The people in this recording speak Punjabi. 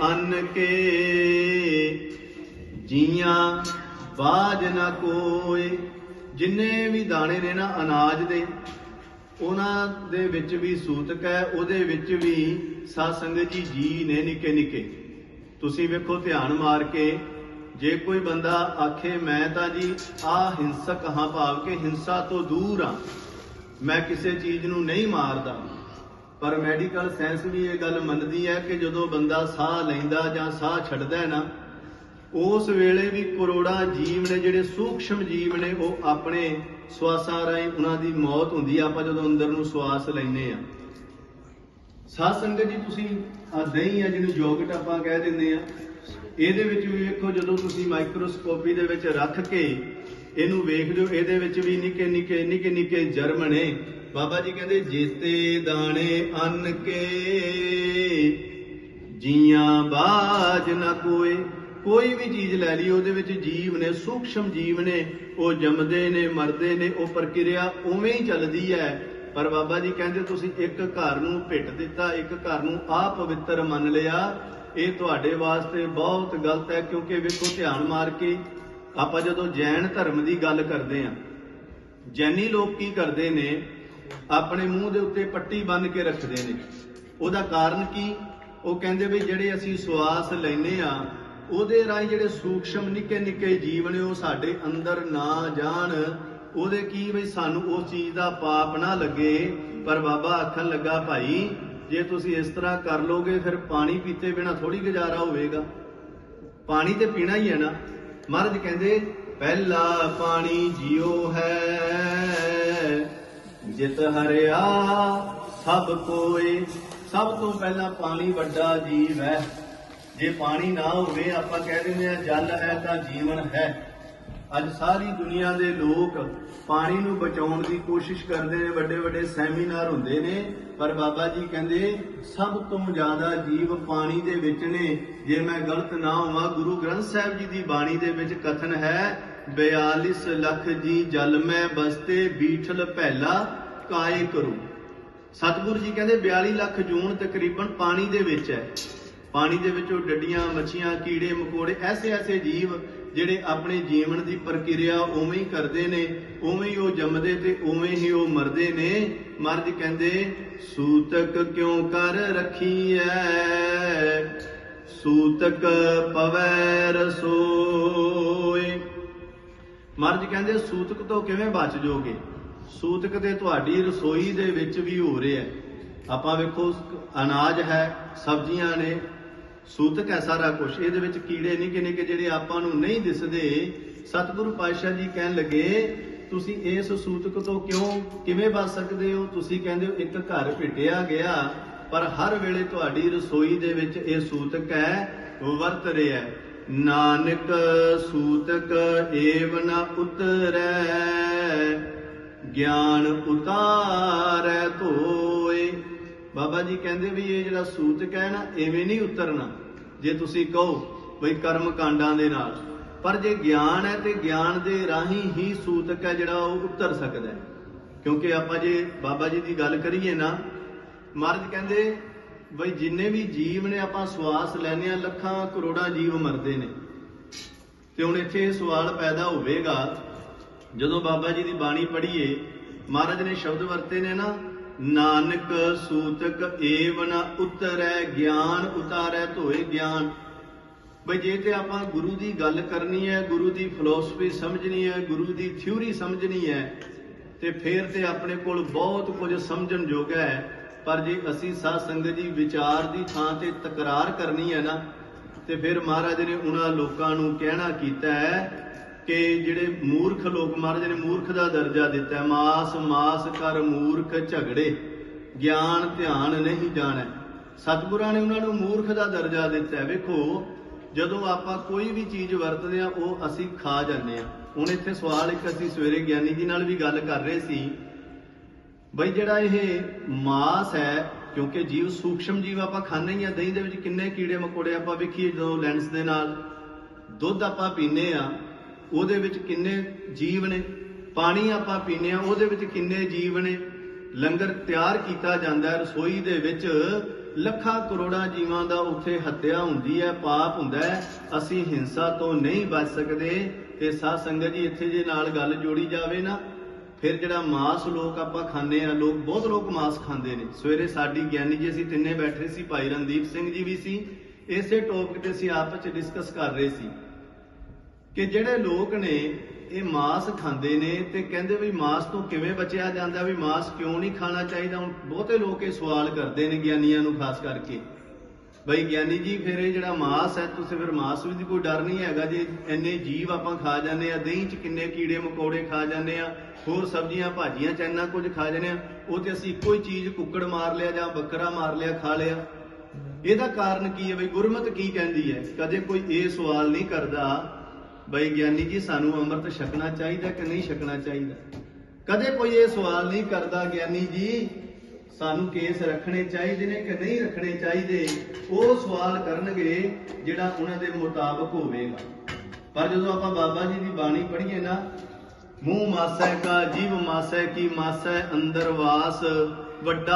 ਅੰਨ ਕੇ ਜੀਆਂ ਬਾਜ ਨਾ ਕੋਏ, ਜਿੰਨੇ ਵੀ ਦਾਣੇ ਨੇ ਨਾ ਅਨਾਜ ਦੇ, ਉਹਨਾਂ ਦੇ ਵਿੱਚ ਵੀ ਸੂਤਕ ਹੈ ਉਹਦੇ ਵਿੱਚ ਵੀ ਸਾਧ ਸੰਗਤ ਜੀ ਜੀ ਨੇ ਨਿੱਕੇ ਨਿੱਕੇ। ਤੁਸੀਂ ਵੇਖੋ ਧਿਆਨ ਮਾਰ ਕੇ, ਜੇ ਕੋਈ ਬੰਦਾ ਆਖੇ, ਮੈਂ ਤਾਂ ਜੀ ਆ ਹਿੰਸਕ ਹਾਂ ਭਾਵ ਕਿ ਹਿੰਸਾ ਤੋਂ ਦੂਰ ਹਾਂ। ਮੈਂ ਕਿਸੇ ਚੀਜ਼ ਨੂੰ ਨਹੀਂ ਮਾਰਦਾ। ਪਰ ਮੈਡੀਕਲ ਸਾਇੰਸ ਵੀ ਇਹ ਗੱਲ ਮੰਨਦੀ ਹੈ ਕਿ ਜਦੋਂ ਬੰਦਾ ਸਾਹ ਲੈਂਦਾ ਜਾਂ ਸਾਹ ਛੱਡਦਾ ਹੈ ਨਾ, ਉਸ ਵੇਲੇ ਵੀ ਕਰੋੜਾਂ ਜੀਵ ਨੇ ਜਿਹੜੇ ਸੂਖਸ਼ਮ ਜੀਵ ਨੇ, ਉਹ ਆਪਣੇ ਸਵਾਸਾਂ ਰਾਹੀਂ ਉਹਨਾਂ ਦੀ ਮੌਤ ਹੁੰਦੀ ਆ, ਆਪਾਂ ਜਦੋਂ ਅੰਦਰ ਨੂੰ ਸਵਾਸ ਲੈਨੇ ਆ। ਸਾਧ ਸੰਗਤ ਜੀ, ਤੁਸੀਂ ਆ ਦਹੀਂ ਆ ਜਿਹਨੂੰ ਯੋਗਟ ਆਪਾਂ ਕਹਿ ਦਿੰਦੇ ਆ, ਇਹਦੇ ਵਿੱਚ ਵੀ ਵੇਖੋ ਜਦੋਂ ਤੁਸੀਂ ਮਾਈਕਰੋਸਕੋਪੀ ਦੇ ਵਿੱਚ ਰੱਖ ਕੇ ਇਹਨੂੰ ਵੇਖ ਲਿਓ, ਇਹਦੇ ਵਿੱਚ ਵੀ ਨਿੱਕੇ ਨਿੱਕੇ ਨਿੱਕੇ ਨਿੱਕੇ ਜਰਮ ਨੇ। ਬਾਬਾ ਜੀ ਕਹਿੰਦੇ ਜੇਤੇ ਦਾਣੇ ਅੰਨ ਕੇ, ਜੀਆਂ ਬਾਜ ਨਾ ਕੋਏ। ਕੋਈ ਵੀ ਚੀਜ਼ ਲੈ ਲਈ, ਉਹਦੇ ਵਿੱਚ ਜੀਵ ਨੇ, ਸੂਖਸ਼ਮ ਜੀਵ ਨੇ, ਉਹ ਜੰਮਦੇ ਨੇ, ਮਰਦੇ ਨੇ, ਉਹ ਪ੍ਰਕਿਰਿਆ ਉਵੇਂ ਹੀ ਚੱਲਦੀ ਹੈ। ਪਰ ਬਾਬਾ ਜੀ ਕਹਿੰਦੇ, ਤੁਸੀਂ ਇੱਕ ਘਰ ਨੂੰ ਭਿੱਟ ਦਿੱਤਾ, ਇੱਕ ਘਰ ਨੂੰ ਆ ਪਵਿੱਤਰ ਮੰਨ ਲਿਆ। ਇਹ ਤੁਹਾਡੇ ਵਾਸਤੇ ਬਹੁਤ ਗਲਤ ਹੈ, ਕਿਉਂਕਿ ਵੇਖੋ, ਧਿਆਨ ਮਾਰ ਕੇ ਆਪਾਂ ਜਦੋਂ ਜੈਨ ਧਰਮ ਦੀ ਗੱਲ ਕਰਦੇ ਆਂ ਜੈਨੀ ਲੋਕ ਕੀ ਕਰਦੇ ਨੇ ਆਪਣੇ ਮੂੰਹ ਦੇ ਉੱਤੇ ਪੱਟੀ ਬੰਨ ਕੇ ਰੱਖਦੇ ਨੇ। ਉਹਦਾ ਕਾਰਨ ਕੀ? ਉਹ ਕਹਿੰਦੇ ਵੀ ਜਿਹੜੇ ਅਸੀਂ ਸਵਾਸ ਲੈਨੇ ਆ ਉਹਦੇ ਰਾਹੀਂ ਜਿਹੜੇ ਸੂਖਸ਼ਮ ਨਿੱਕੇ ਨਿੱਕੇ ਜੀਵ ਨੇ, ਉਹ ਸਾਡੇ ਅੰਦਰ ਨਾ ਜਾਣ। ਉਹਦੇ ਕੀ ਵੀ ਸਾਨੂੰ ਉਸ ਚੀਜ਼ ਦਾ ਪਾਪ ਨਾ ਲੱਗੇ। ਪਰ ਬਾਬਾ ਆਖਣ ਲੱਗਾ, ਭਾਈ, ਜੇ ਤੁਸੀਂ ਇਸ ਤਰ੍ਹਾਂ ਕਰ ਲੋਗੇ, ਫਿਰ ਪਾਣੀ ਪੀਤੇ ਬਿਨਾ ਥੋੜੀ ਗੁਜ਼ਾਰਾ ਹੋਵੇਗਾ। ਪਾਣੀ ਤੇ ਪੀਣਾ ਹੀ ਹੈ ਨਾ। ਮਹਾਰਾਜ ਕਹਿੰਦੇ, ਪਹਿਲਾ ਪਾਣੀ ਜਿਉ ਹੈ ਜਿਤ ਹਰਿਆ, ਸਭ ਕੋਏ, ਸਭ ਤੋਂ ਪਹਿਲਾਂ ਪਾਣੀ ਵੱਡਾ ਜੀਵ ਹੈ। ਜੇ ਪਾਣੀ ਨਾ ਹੋਵੇ, ਆਪਾਂ ਕਹਿ ਦਿੰਦੇ ਆ ਜਲ ਹੈ ਤਾਂ ਜੀਵਨ ਹੈ। ਅੱਜ ਸਾਰੀ ਦੁਨੀਆ ਦੇ ਲੋਕ ਪਾਣੀ ਨੂੰ ਬਚਾਉਣ ਦੀ ਕੋਸ਼ਿਸ਼ ਕਰਦੇ ਨੇ ਵੱਡੇ ਵੱਡੇ ਸੈਮੀਨਾਰ ਹੁੰਦੇ ਨੇ, ਪਰ ਬਾਬਾ ਜੀ ਕਹਿੰਦੇ, ਸਭ ਤੋਂ ਜ਼ਿਆਦਾ ਜੀਵ ਪਾਣੀ ਦੇ ਵਿੱਚ ਨੇ। ਜੇ ਮੈਂ ਗਲਤ ਨਾ ਹੋਵਾਂ, ਗੁਰੂ ਗ੍ਰੰਥ ਸਾਹਿਬ ਜੀ ਦੀ ਬਾਣੀ ਦੇ ਵਿੱਚ ਕਥਨ ਹੈ 42 ਲੱਖ ਜੀ ਜਲ ਮੈਂ ਬਸਤੇ ਬੀਠਲ ਪਹਿਲਾ ਕਾਏ ਕਰੂ। ਸਤਿਗੁਰੂ ਜੀ ਕਹਿੰਦੇ 42 ਲੱਖ ਜੂਨ ਤਕਰੀਬਨ ਪਾਣੀ ਦੇ ਵਿੱਚ ਹੈ। ਪਾਣੀ ਦੇ ਵਿੱਚੋਂ ਡੱਡੀਆਂ, ਮੱਛੀਆਂ, ਕੀੜੇ, ਮਕੋੜੇ ਐਸੇ ਐਸੇ ਜੀਵ ਜਿਹੜੇ ਆਪਣੇ ਜੀਵਨ ਦੀ ਪ੍ਰਕਿਰਿਆ ਉਵੇਂ ਹੀ ਕਰਦੇ ਨੇ, ਉਵੇਂ ਹੀ ਉਹ ਜੰਮਦੇ ਤੇ ਉਵੇਂ ਹੀ ਉਹ ਮਰਦੇ ਨੇ। ਮਰਦ ਕਹਿੰਦੇ, ਸੂਤਕ ਕਿਉਂ ਕਰ ਰੱਖੀ ਐ ਸੂਤਕ ਪਵੈ ਰਸੋਏ ਮਰਦ ਕਹਿੰਦੇ, ਸੂਤਕ ਤੋਂ ਕਿਵੇਂ ਬਚ ਜਾਓਗੇ? ਸੂਤਕ ਤੇ ਤੁਹਾਡੀ ਰਸੋਈ ਦੇ ਵਿੱਚ ਵੀ ਹੋ ਰਿਹਾ ਆਪਾਂ ਵੇਖੋ, ਅਨਾਜ ਹੈ, ਸਬਜ਼ੀਆਂ ਨੇ। ਸੂਤਕ ਹੈ ਸਾਰਾ ਕੁਝ ਇਹਦੇ ਵਿੱਚ ਕੀੜੇ ਨਿੱਕੇ ਨਿੱਕੇ ਜਿਹੜੇ ਆਪਾਂ ਨੂੰ ਨਹੀਂ ਦਿਸਦੇ। ਸਤਿਗੁਰੂ ਪਾਤਸ਼ਾਹ ਜੀ ਕਹਿਣ ਲੱਗੇ, ਤੁਸੀਂ ਇਸ ਸੂਤਕ ਤੋਂ ਕਿਉਂ, ਕਿਵੇਂ ਬਚ ਸਕਦੇ ਹੋ? ਤੁਸੀਂ ਕਹਿੰਦੇ ਹੋ, ਇੱਕ ਘਰ ਭਿੱਟਿਆ ਗਿਆ, ਪਰ ਹਰ ਵੇਲੇ ਤੁਹਾਡੀ ਰਸੋਈ ਦੇ ਵਿੱਚ ਇਹ ਸੂਤਕ ਹੈ, ਵਰਤ ਰਿਹਾ ਹੈ। ਨਾਨਕ ਸੂਤਕ ਏਵ ਨ ਉਤਰੈ, ਗਿਆਨ ਉਤਾਰੈ ਧੋਏ। ਬਾਬਾ ਜੀ ਕਹਿੰਦੇ ਵੀ ਇਹ ਜਿਹੜਾ ਸੂਤਕ ਹੈ ਨਾ ਐਵੇਂ ਨਹੀਂ ਉਤਰਨਾ। ਜੇ ਤੁਸੀਂ ਕਹੋ ਬਈ ਕਰਮ ਕਾਂਡਾਂ ਦੇ ਨਾਲ, ਪਰ ਜੇ ਗਿਆਨ ਹੈ ਤੇ ਗਿਆਨ ਦੇ ਰਾਹੀਂ ਹੀ ਸੂਤਕ ਹੈ ਜਿਹੜਾ ਉਹ ਉਤਰ ਸਕਦਾ ਹੈ। ਕਿਉਂਕਿ ਆਪਾਂ ਜੇ ਬਾਬਾ ਜੀ ਦੀ ਗੱਲ ਕਰੀਏ ਨਾ, ਮਹਾਰਾਜ ਕਹਿੰਦੇ ਬਈ ਜਿੰਨੇ ਵੀ ਜੀਵ ਨੇ ਆਪਾਂ ਸਵਾਸ ਲੈਨੇ ਆ ਲੱਖਾਂ ਕਰੋੜਾਂ ਜੀਵ ਮਰਦੇ ਨੇ। ਤੇ ਹੁਣ ਇੱਥੇ ਇਹ ਸਵਾਲ ਪੈਦਾ ਹੋਵੇਗਾ, ਜਦੋਂ ਬਾਬਾ ਜੀ ਦੀ ਬਾਣੀ ਪੜ੍ਹੀਏ, ਮਹਾਰਾਜ ਨੇ ਸ਼ਬਦ ਵਰਤੇ ਨੇ ਨਾ, ਨਾਨਕ ਸੂਤਕ ਏਵਨ ਨ ਉਤਰੈ ਗਿਆਨ, ਉਤਾਰੈ ਧੋਏ ਗਿਆਨ। ਬਈ ਜੇ ਤੇ ਆਪਾਂ ਗੁਰੂ ਦੀ ਗੱਲ ਕਰਨੀ ਹੈ, ਗੁਰੂ ਦੀ ਫਿਲਾਸਫੀ ਸਮਝਣੀ ਹੈ, ਗੁਰੂ ਦੀ ਥਿਊਰੀ ਸਮਝਣੀ ਹੈ, ਤੇ ਫੇਰ ਤੇ ਆਪਣੇ ਕੋਲ ਬਹੁਤ ਕੁਝ ਸਮਝਣ ਜੋਗਾ ਹੈ। ਪਰ ਜੇ ਅਸੀਂ ਸਾਧ ਸੰਗਤ ਜੀ ਵਿਚਾਰ ਦੀ ਥਾਂ ਤੇ ਤਕਰਾਰ ਕਰਨੀ ਹੈ ਨਾ, ਤੇ ਫਿਰ ਮਹਾਰਾਜ ਨੇ ਉਹਨਾਂ ਲੋਕਾਂ ਨੂੰ ਕਹਿਣਾ ਕੀਤਾ ਹੈ ਕਿ ਜਿਹੜੇ ਮੂਰਖ ਲੋਕ, ਮਹਾਰਾਜ ਨੇ ਮੂਰਖ ਦਾ ਦਰਜਾ ਦਿੱਤਾ ਹੈ, ਮਾਸ ਮਾਸ ਕਰ ਮੂਰਖ ਝਗੜੇ, ਗਿਆਨ ਧਿਆਨ ਨਹੀਂ ਜਾਣੈ। ਸਤਿਗੁਰਾਂ ਨੇ ਉਹਨਾਂ ਨੂੰ ਮੂਰਖ ਦਾ ਦਰਜਾ ਦਿੱਤਾ ਹੈ। ਵੇਖੋ, ਜਦੋਂ ਆਪਾਂ ਕੋਈ ਵੀ ਚੀਜ਼ ਵਰਤਦੇ ਆ ਉਹ ਅਸੀਂ ਖਾ ਜਾਂਦੇ ਆ ਹੁਣ ਇੱਥੇ ਸਵਾਲ ਇੱਕ ਅਸੀਂ ਸਵੇਰੇ ਗਿਆਨੀ ਜੀ ਨਾਲ ਵੀ ਗੱਲ ਕਰ ਰਹੇ ਸੀ ਬਈ ਜਿਹੜਾ ਇਹ ਮਾਸ ਹੈ, ਕਿਉਂਕਿ ਜੀਵ ਸੂਖਸ਼ਮ ਜੀਵ ਆਪਾਂ ਖਾਂਦੇ ਹੀ ਆ, ਦਹੀਂ ਦੇ ਵਿੱਚ ਕਿੰਨੇ ਕੀੜੇ ਮਕੌੜੇ ਆਪਾਂ ਵੇਖੀਏ ਜਦੋਂ ਲੈਂਸ ਦੇ ਨਾਲ। ਦੁੱਧ ਆਪਾਂ ਪੀਨੇ ਆ, ਉਹਦੇ ਵਿੱਚ ਕਿੰਨੇ ਜੀਵ ਨੇ? ਪਾਣੀ ਆਪਾਂ ਪੀਨੇ ਆ, ਉਹਦੇ ਵਿੱਚ ਕਿੰਨੇ ਜੀਵ ਨੇ? ਲੰਗਰ ਤਿਆਰ ਕੀਤਾ ਜਾਂਦਾ ਰਸੋਈ ਦੇ ਵਿੱਚ ਲੱਖਾਂ ਕਰੋੜਾਂ ਜੀਵਾਂ ਦਾ ਉੱਥੇ ਹੱਤਿਆ ਹੁੰਦੀ ਹੈ, ਪਾਪ ਹੁੰਦਾ ਹੈ। ਅਸੀਂ ਹਿੰਸਾ ਤੋਂ ਨਹੀਂ ਬਚ ਸਕਦੇ ਤੇ ਸਾਧ ਸੰਗਤ ਜੀ, ਇੱਥੇ ਜੇ ਨਾਲ ਗੱਲ ਜੋੜੀ ਜਾਵੇ ਨਾ ਫਿਰ ਜਿਹੜਾ ਮਾਸ ਲੋਕ ਆਪਾਂ ਖਾਂਦੇ ਆ, ਲੋਕ ਬਹੁਤ ਲੋਕ ਮਾਸ ਖਾਂਦੇ ਨੇ। ਸਵੇਰੇ ਸਾਡੀ ਗਿਆਨੀ ਜੀ ਅਸੀਂ ਤਿੰਨੇ ਬੈਠੇ ਸੀ, ਭਾਈ ਰਣਦੀਪ ਸਿੰਘ ਜੀ ਵੀ ਸੀ, ਇਸੇ ਟੌਪਿਕ ਤੇ ਅਸੀਂ ਆਪਸ ਵਿੱਚ ਡਿਸਕਸ ਕਰ ਰਹੇ ਸੀ ਕਿ ਜਿਹੜੇ ਲੋਕ ਨੇ, ਇਹ ਮਾਸ ਖਾਂਦੇ ਨੇ ਤੇ ਕਹਿੰਦੇ ਵੀ ਮਾਸ ਤੋਂ ਕਿਵੇਂ ਬਚਿਆ ਜਾਂਦਾ, ਵੀ ਮਾਸ ਕਿਉਂ ਨਹੀਂ ਖਾਣਾ ਚਾਹੀਦਾ। ਹੁਣ ਬਹੁਤੇ ਲੋਕ ਇਹ ਸਵਾਲ ਕਰਦੇ ਨੇ ਗਿਆਨੀਆਂ ਨੂੰ, ਖਾਸ ਕਰਕੇ। ਬਈ ਗਿਆਨੀ ਜੀ, ਫਿਰ ਇਹ ਜਿਹੜਾ ਮਾਸ ਹੈ, ਤੁਸੀਂ ਫਿਰ ਮਾਸ ਵਿੱਚ ਕੋਈ ਡਰ ਨਹੀਂ ਹੈਗਾ ਜੇ। ਇੰਨੇ ਜੀਵ ਆਪਾਂ ਖਾ ਜਾਂਦੇ ਆ, ਦਹੀਂ 'ਚ ਕਿੰਨੇ ਕੀੜੇ ਮਕੌੜੇ ਖਾ ਜਾਂਦੇ ਆ, ਹੋਰ ਸਬਜ਼ੀਆਂ, ਭਾਜੀਆਂ ਚ ਇੰਨਾ ਕੁਝ ਖਾ ਜਾਂਦੇ ਆ। ਉਹ ਤੇ ਅਸੀਂ ਇੱਕੋ ਹੀ ਚੀਜ਼, ਕੁੱਕੜ ਮਾਰ ਲਿਆ ਜਾਂ ਬੱਕਰਾ ਮਾਰ ਲਿਆ, ਖਾ ਲਿਆ। ਇਹਦਾ ਕਾਰਨ ਕੀ ਹੈ ਬਈ? ਗੁਰਮਤ ਕੀ ਕਹਿੰਦੀ ਹੈ? ਕਦੇ ਕੋਈ ਇਹ ਸਵਾਲ ਨਹੀਂ ਕਰਦਾ, ਬਈ ਗਿਆਨੀ ਜੀ, ਸਾਨੂੰ ਅੰਮ੍ਰਿਤ ਛਕਣਾ ਚਾਹੀਦਾ ਕਿ ਨਹੀਂ ਛਕਣਾ ਚਾਹੀਦਾ? ਕਦੇ ਕੋਈ ਇਹ ਸਵਾਲ ਨਹੀਂ ਕਰਦਾ ਗਿਆਨੀ ਜੀ ਸਾਨੂੰ ਕੇਸ ਰੱਖਣੇ ਚਾਹੀਦੇ ਨੇ ਕਿ ਨਹੀਂ ਰੱਖਣੇ ਚਾਹੀਦੇ, ਉਹ ਸਵਾਲ ਕਰਨਗੇ ਜਿਹੜਾ ਉਹਨਾਂ ਦੇ ਮੁਤਾਬਕ ਹੋਵੇਗਾ। ਪਰ ਜਦੋਂ ਆਪਾਂ ਬਾਬਾ ਜੀ ਦੀ ਬਾਣੀ ਪੜ੍ਹੀਏ ਨਾ, ਮੂੰਹ ਮਾਸੈ ਕਾ, ਜੀਵ ਮਾਸੈ ਕੀ ਮਾਸੈ ਅੰਦਰ ਵਾਸ, ਵੱਡਾ